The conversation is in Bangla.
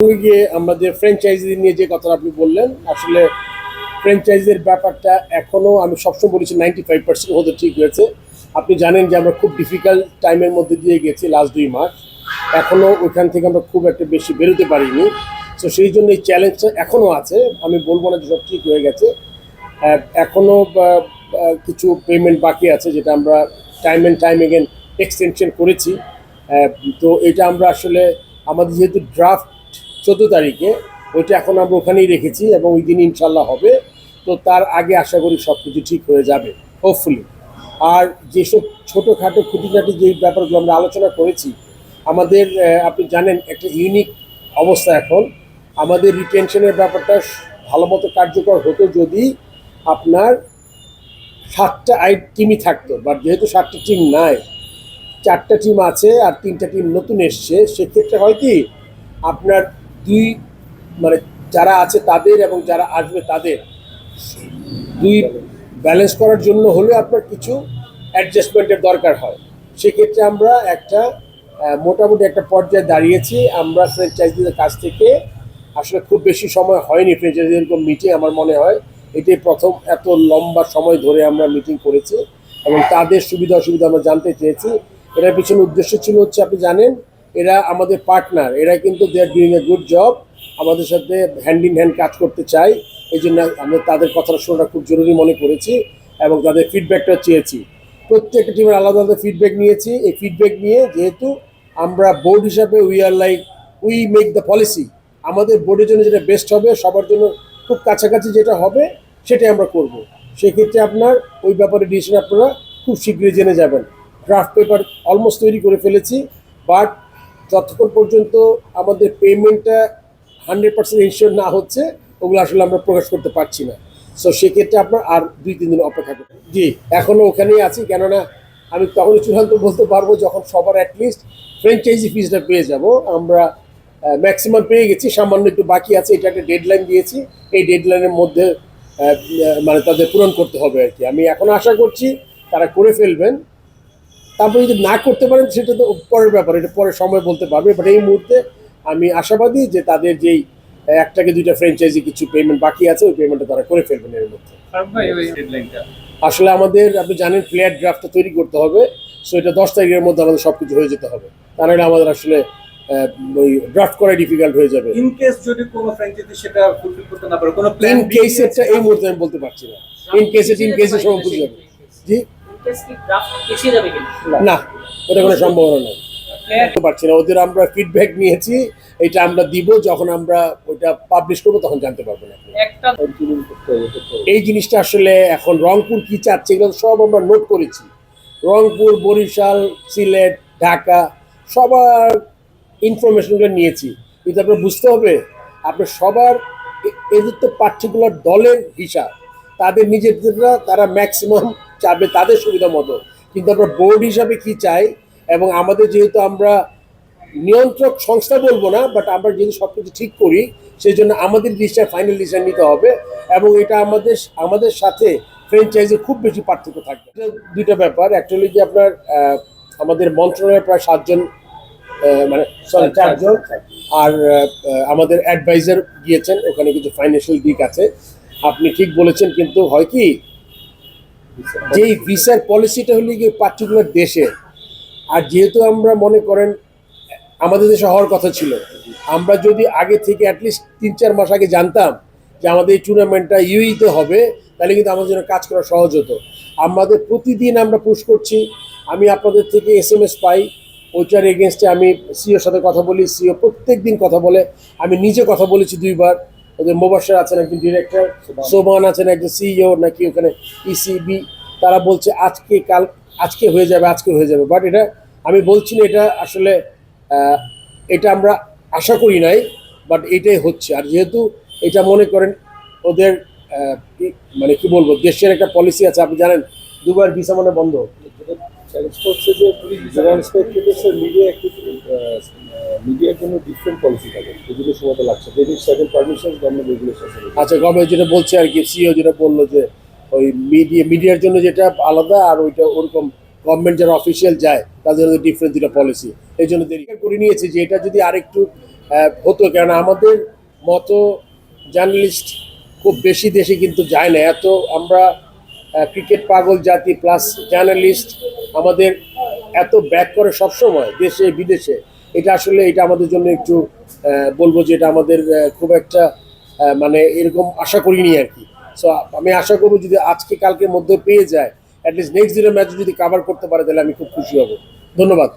গিয়ে আমাদের ফ্র্যাঞ্চাইজি নিয়ে যে কথা আপনি বললেন আসলে ফ্র্যাঞ্চাইজির ব্যাপারটা এখনও আমি সবসময় বলেছি নাইনটি ফাইভ পার্সেন্ট হতে ঠিক হয়েছে। আপনি জানেন যে আমরা খুব ডিফিকাল্ট টাইমের মধ্যে দিয়ে গেছি লাস্ট দুই মাস। এখনও ওইখান থেকে আমরা খুব একটা বেশি বেরোতে পারিনি। তো সেই জন্য এই চ্যালেঞ্জটা এখনও আছে। আমি বলব না যে সব ঠিক হয়ে গেছে। আহ, এখনও বা, বা, কিছু পেমেন্ট বাকি আছে যেটা আমরা time and time again extension করেছি। তো এটা আমরা আসলে আমাদের যেহেতু ড্রাফট চোদ্দ তারিখে, ওইটা এখন আমরা ওখানেই রেখেছি এবং ওই দিন ইনশাল্লাহ হবে। তো তার আগে আশা করি সব কিছু ঠিক হয়ে যাবে হোপফুলি আর যেসব ছোটোখাটো খুঁটিনাটি যে ব্যাপারগুলো আমরা আলোচনা করেছি, আমাদের আপনি জানেন একটা ইউনিক অবস্থা এখন। আমাদের রিটেনশনের ব্যাপারটা ভালো মতো কার্যকর হতো যদি আপনার সাতটা আই টিমই থাকতো বাট যেহেতু সাতটা টিম নাই, চারটা টিম আছে আর তিনটা টিম নতুন এসছে, সেক্ষেত্রে হয় কি, আপনার দুই মানে যারা আছে তাদের এবং যারা আসবে তাদের। দুই ব্যালেন্স করার জন্য হলে আপনার কিছু অ্যাডজাস্টমেন্টের দরকার হয়। সেক্ষেত্রে আমরা একটা মোটামুটি একটা পর্যায়ে দাঁড়িয়েছি। আমরা ফ্র্যাঞ্চাইজিদের কাছ থেকে আসলে খুব বেশি সময় হয়নি ফ্র্যাঞ্চাইজি এরকম মিটিং আমার মনে হয়। এটাই প্রথম এত লম্বা সময় ধরে আমরা মিটিং করেছি এবং তাদের সুবিধা অসুবিধা আমরা জানতে চেয়েছি। এটার পিছনে উদ্দেশ্য ছিল হচ্ছে, আপনি জানেন এরা আমাদের পার্টনার এরা কিন্তু they are doing a good job আমাদের সাথে হ্যান্ড ইন হ্যান্ড কাজ করতে চাই, এই জন্য আমরা তাদের কথাটা শোনাটা খুব জরুরি মনে করেছি এবং তাদের ফিডব্যাকটা চেয়েছি। প্রত্যেকটা টিমের আলাদা আলাদা ফিডব্যাক নিয়েছি, এই ফিডব্যাক নিয়ে যেহেতু আমরা বোর্ড হিসাবে we are like we make the policy আমাদের বোর্ডের জন্য যেটা বেস্ট হবে, সবার জন্য খুব কাছাকাছি যেটা হবে, সেটাই আমরা করব। সেক্ষেত্রে আপনার ওই ব্যাপারে ডিসিশন আপনারা খুব শীঘ্রই জেনে যাবেন। ড্রাফট পেপার অলমোস্ট তৈরি করে ফেলেছি বাট যতক্ষণ পর্যন্ত আমাদের পেমেন্টটা হান্ড্রেড পার্সেন্ট ইনশিওর না হচ্ছে, ওগুলো আসলে আমরা প্রকাশ করতে পারছি না। সো সেক্ষেত্রে আপনার আর দুই, তিন দিন অপেক্ষা করতে জি এখনও ওখানেই আছি, কেননা আমি তখনই চূড়ান্ত বলতে পারব যখন সবার অ্যাটলিস্ট ফ্র্যাঞ্চাইজি ফিজটা পেয়ে যাব। আমরা ম্যাক্সিমাম পেয়ে গেছি, সামান্য একটু বাকি আছে, এটা একটা ডেডলাইন দিয়েছি। এই ডেডলাইনের মধ্যে মানে তাদের পূরণ করতে হবে আর কি। আমি এখন আশা করছি তারা করে ফেলবেন। তারপরে যদি না করতে পারেন সেটা তো পরের ব্যাপার এটা পরে সময় বলতে পারবে। বাট এই মুহূর্তে আমি আশাবাদী যে তাদের যেই এক থেকে দুইটা ফ্র্যাঞ্চাইজি কিছু পেমেন্ট বাকি আছে ওই পেমেন্টটা তারা করে ফেলবেন এর মধ্যে। আসলে আমাদের আপনি জানেন প্লেয়ার ড্রাফটটা তৈরি করতে হবে সো এটা দশ তারিখের মধ্যে আমাদের সব কিছু হয়ে যেতে হবে। তা নাহলে আমাদের আসলে আহ, ওই ড্রাফট করা ডিফিকাল্ট হয়ে যাবে। ইন কেস যদি কোনো ফ্র্যাঞ্চাইজি সেটা ফুলফিল করতে না পারে কোনো ইন প্ল্যান কেসেরটা এই মুহূর্তে আমি বলতে পারছি না। ইন কেসে ইন কেসে সব বুঝে যাবে জি? না ওটা কোনো সম্ভাবনা নেই। পারছি না ওদের আমরা ফিডব্যাক নিয়েছি এটা আমরা দিব যখন আমরা ওটা পাবলিশ করব তখন জানতে আপনি। একটা এই জিনিসটা আসলে এখন রংপুর কি চাচ্ছে এগুলো সব আমরা নোট করেছি। রংপুর বরিশাল সিলেট ঢাকা সবার ইনফরমেশনগুলো নিয়েছি। কিন্তু আপনার বুঝতে হবে আপনার সবার এদের তো পার্টিকুলার দলের হিসাব। তাদের নিজেদেররা তারা ম্যাক্সিমাম চাবে তাদের সুবিধা মতো। কিন্তু আমরা বোর্ড হিসাবে কি চাই? এবং আমাদের যেহেতু আমরা নিয়ন্ত্রক সংস্থা বলব না বাট আমরা যদি সব কিছু ঠিক করি সেই জন্য আমাদের ডিসিশন ফাইনাল ডিসিশন নিতে হবে এবং এটা আমাদের আমাদের সাথে ফ্র্যাঞ্চাইজি খুব বেশি পার্থক্য থাকবে। দুইটা ব্যাপার। অ্যাকচুয়ালি যে আপনার আমাদের মন্ত্রণালয়ে প্রায় সাতজন মানে সরি চারজন আর আমাদের অ্যাডভাইজার গিয়েছেন। ওখানে কিছু ফাইন্যান্সিয়াল দিক আছে। আপনি ঠিক বলেছেন কিন্তু হয় কি যেই ভিসার পলিসিটা হলো গিয়ে পার্টিকুলার দেশে। আর যেহেতু আমরা মনে করেন আমাদের দেশে হওয়ার কথা ছিল আমরা যদি আগে থেকে অ্যাটলিস্ট তিন চার মাস আগে জানতাম যে আমাদের এই টুর্নামেন্টটা ইউইতে হবে তাহলে কিন্তু আমাদের জন্য কাজ করা সহজ হতো। আমাদের প্রতিদিন আমরা পুশ করছি আমি আপনাদের থেকে এস এম এস পাই ওইটার এগেনস্টে আমি সিওর সাথে কথা বলি সিও প্রত্যেক দিন কথা বলে আমি নিজে কথা বলেছি দুইবার ওদের মোবাসার আছেন একজন ডিরেক্টর সোমান। আছেন একজন সিইও নাকি ওখানে ইসিবি তারা বলছে, আজকে কাল, আজকে হয়ে যাবে, আজকে হয়ে যাবে। বাট এটা, আমি বলছি না, এটা আসলে এটা আমরা আশা করি নাই বাট এটাই হচ্ছে। আর যেহেতু এটা মনে করেন, ওদের মানে কি বলব, দেশের একটা পলিসি আছে, আপনি জানেন, দুবার ভিসা মানে বন্ধ। মিডিয়ার জন্য পলিসি আচ্ছা গভর্নমেন্ট যেটা বলছে আর কি সিও যেটা বলল যে ওই মিডিয়া মিডিয়ার জন্য যেটা আলাদা আর ওইটা ওরকম গভর্নমেন্ট যারা অফিসিয়াল যায় তাদের ডিফারেন্ট দুটা পলিসি এই জন্য দেরি করে নিয়েছে যে এটা যদি আরেকটু হতো। কেন আমাদের মতো জার্নালিস্ট খুব বেশি দেশে কিন্তু যায় না। এত আমরা ক্রিকেট পাগল জাতি প্লাস জার্নালিস্ট আমাদের এত ব্যাক করে সবসময় দেশে, বিদেশে। এটা আসলে এটা আমাদের জন্য একটু বলব যে এটা আমাদের খুব একটা মানে এরকম আশা করিনি আর কি। সো আমি আশা করব যদি আজকে কালকের মধ্যে পেয়ে যায় অ্যাটলিস্ট নেক্সট দিনের ম্যাচ যদি কাভার করতে পারে, তাহলে আমি খুব খুশি হব। ধন্যবাদ।